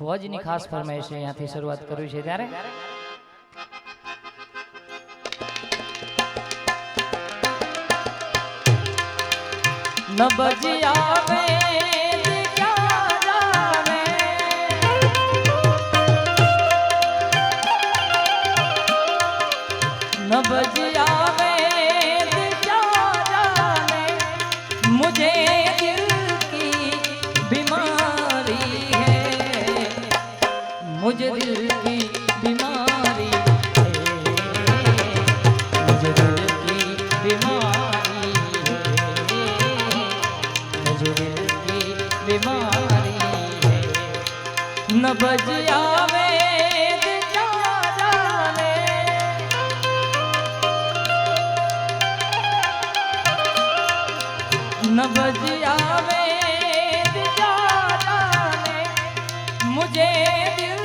ભોજની ખાસ ફરમાઈશ અહીંયાથી શરૂઆત કરવી છે ત્યારે નબજિયા મે न बजिया जुगन की बीमारी है न बजिया वेद जाने न बजिया वेद जाने मुझे दिल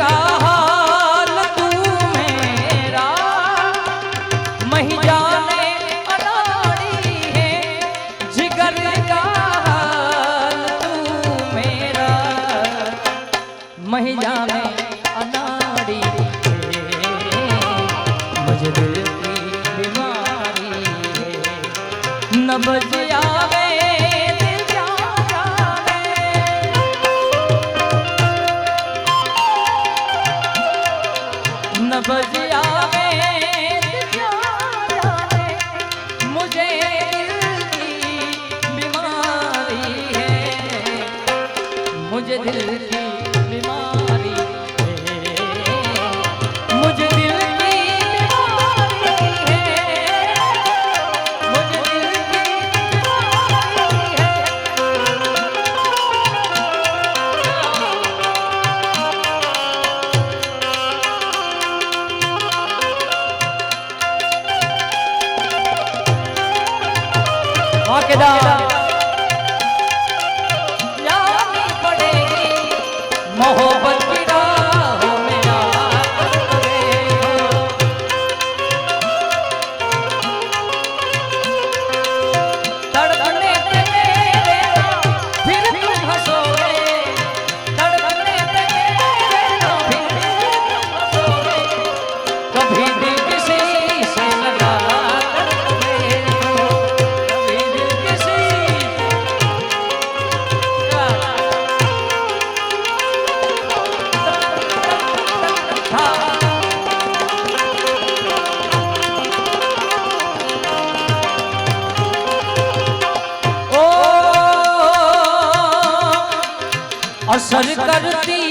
દયાવે ठोकेदार मोहब्बत Everybody.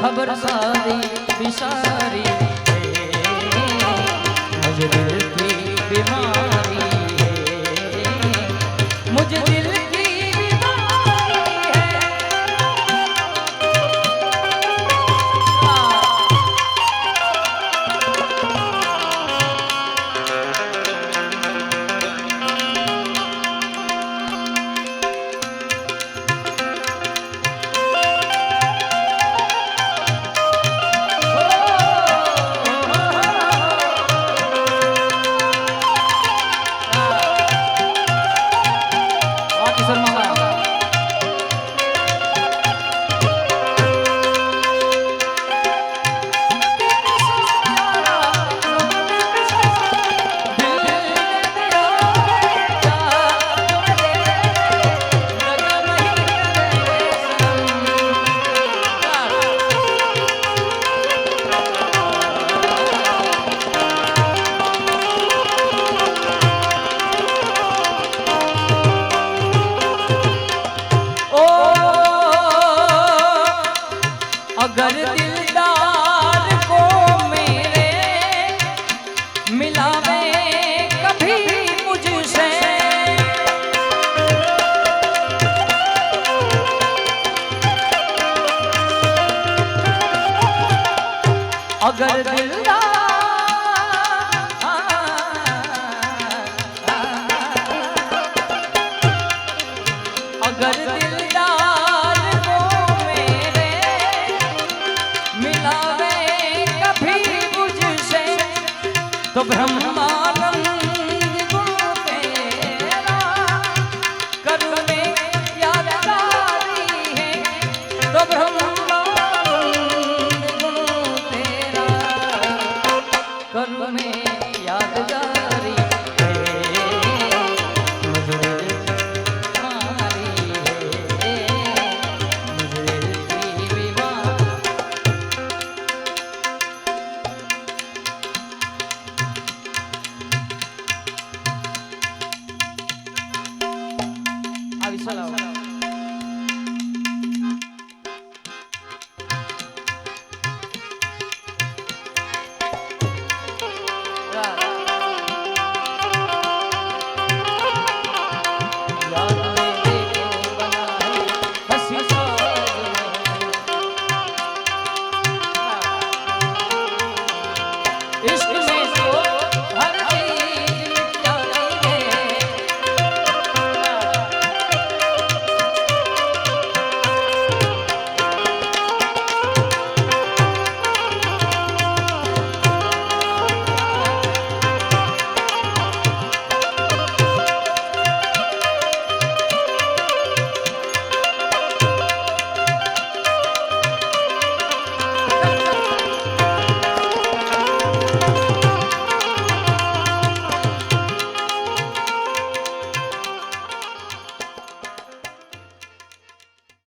ખબર સારી વિશાળ તો બ્રહ્માનંદ કરું મેં યાદગારી un